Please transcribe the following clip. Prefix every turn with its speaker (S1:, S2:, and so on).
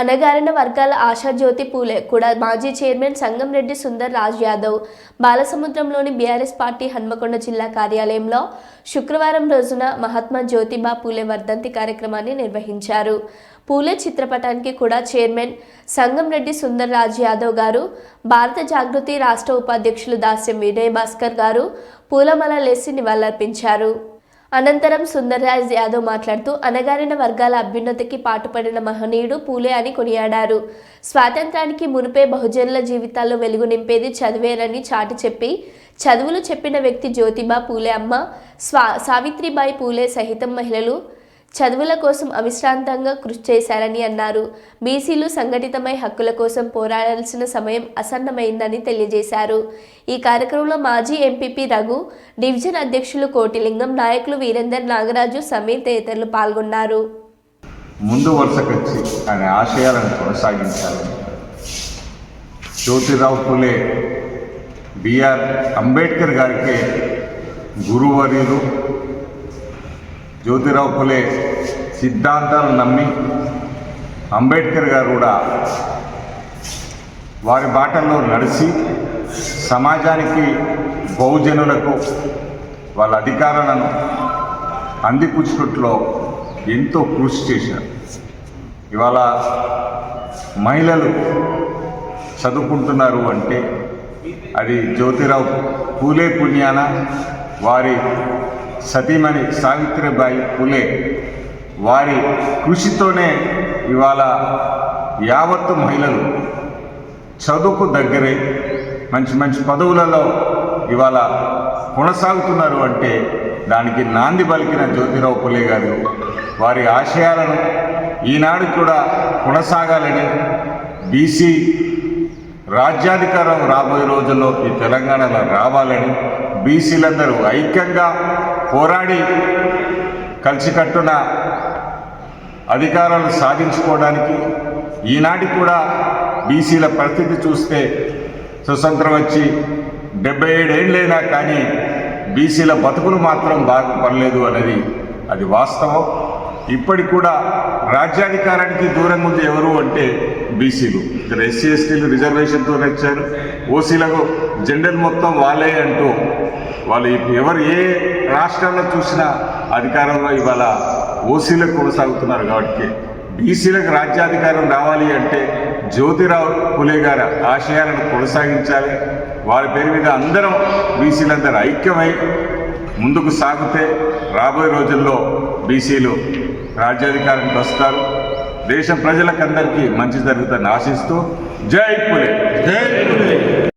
S1: అణగారిన వర్గాల ఆశాజ్యోతి పూలే కూడా మాజీ చైర్మన్ సంగంరెడ్డి సుందర్ రాజ్ యాదవ్. బాలసముద్రంలోని బీఆర్ఎస్ పార్టీ హన్మకొండ జిల్లా కార్యాలయంలో శుక్రవారం రోజున మహాత్మా జ్యోతిబా పూలే వర్ధంతి కార్యక్రమాన్ని నిర్వహించారు. పూలే చిత్రపటానికి కూడా చైర్మన్ సంగంరెడ్డి సుందర్ రాజ్ యాదవ్ గారు భారత జాగృతి రాష్ట్ర ఉపాధ్యక్షులు దాస్యం విజయ్ భాస్కర్ గారు పూలమాలలేసి నివాళులర్పించారు. అనంతరం సుందర్రాజ్ యాదవ్ మాట్లాడుతూ అనగారిన వర్గాల అభ్యున్నతికి పాటుపడిన మహనీయుడు పూలే అని కొనియాడారు. స్వాతంత్రానికి మునిపే బహుజనుల జీవితాల్లో వెలుగు నింపేది చదివేనని చాటి చెప్పి చదువులు చెప్పిన వ్యక్తి జ్యోతిబా పూలే అమ్మ స్వా సావిత్రిబాయి పూలే సహితం మహిళలు చదువుల కోసం అవిశ్రాంతంగా కృషి చేశారని అన్నారు. బీసీలు సంఘటితమై హక్కుల కోసం పోరాడాల్సిన సమయం అసన్నమైందని తెలియజేశారు. ఈ కార్యక్రమంలో మాజీ ఎంపీపీ రఘు డివిజన్ అధ్యక్షులు కోటిలింగం నాయకులు వీరేందర్ నాగరాజు సమీర్ తదితరులు పాల్గొన్నారు.
S2: ముందు వరుసకొచ్చి ఆయన ఆశయాలను కొనసాగించాలి జ్యోతిరావు పులే బిఆర్ అంబేద్కర్ గారికి గురువర్యులు జ్యోతిరావు పులే సిద్ధాంతాలను నమ్మి అంబేద్కర్ గారు కూడా వారి బాటల్లో నడిచి సమాజానికి బహుజనులకు వాళ్ళ అధికారాలను అందిపుచ్చుట్లో ఎంతో కృషి చేశారు. ఇవాళ మహిళలు చదువుకుంటున్నారు అంటే అది జ్యోతిరావు పూలే పుణ్యాన వారి సతీమణి సావిత్రిబాయి పులే వారి కృషితోనే ఇవాళ యావత్తు మహిళలు చదువుకు దగ్గరే మంచి మంచి పదవులలో ఇవాళ కొనసాగుతున్నారు అంటే దానికి నాంది పలికిన జ్యోతిరావు పులే గారు వారి ఆశయాలను ఈనాడు కూడా కొనసాగాలని బీసీ రాజ్యాధికారం రాబోయే రోజుల్లో ఈ తెలంగాణలో రావాలని బీసీలందరూ ఐక్యంగా పోరాడి కలిసికట్టున అధికారాలు సాధించుకోవడానికి ఈనాటి కూడా బీసీల పరిస్థితి చూస్తే స్వతంత్రం వచ్చి డెబ్బై ఏడేళ్ళైనా కానీ బీసీల బతుకులు మాత్రం బాగుపడలేదు అనేది అది వాస్తవం. ఇప్పటికి కూడా రాజ్యాధికారానికి దూరంగా ఉంది ఎవరు అంటే బీసీలు. ఇక్కడ ఎస్సీ ఎస్టీలు రిజర్వేషన్తో వచ్చారు. ఓసీలకు జెండర్ మొత్తం వాళ్ళే అంటూ వాళ్ళు ఎవరు ఏ రాష్ట్రాల్లో చూసినా అధికారంలో ఇవాళ ఓసీలకు కొనసాగుతున్నారు కాబట్టి బీసీలకు రాజ్యాధికారం రావాలి అంటే జ్యోతిరావు పులే గారి ఆశయాలను కొనసాగించాలి. వారి పేరు మీద అందరం బీసీలందరూ ఐక్యమై ముందుకు సాగితే రాబోయే రోజుల్లో బీసీలు రాజ్యాధికారానికి వస్తారు. దేశ ప్రజలకందరికీ మంచి జరుగుతుందని ఆశిస్తూ జై పులే.
S3: జై పులే.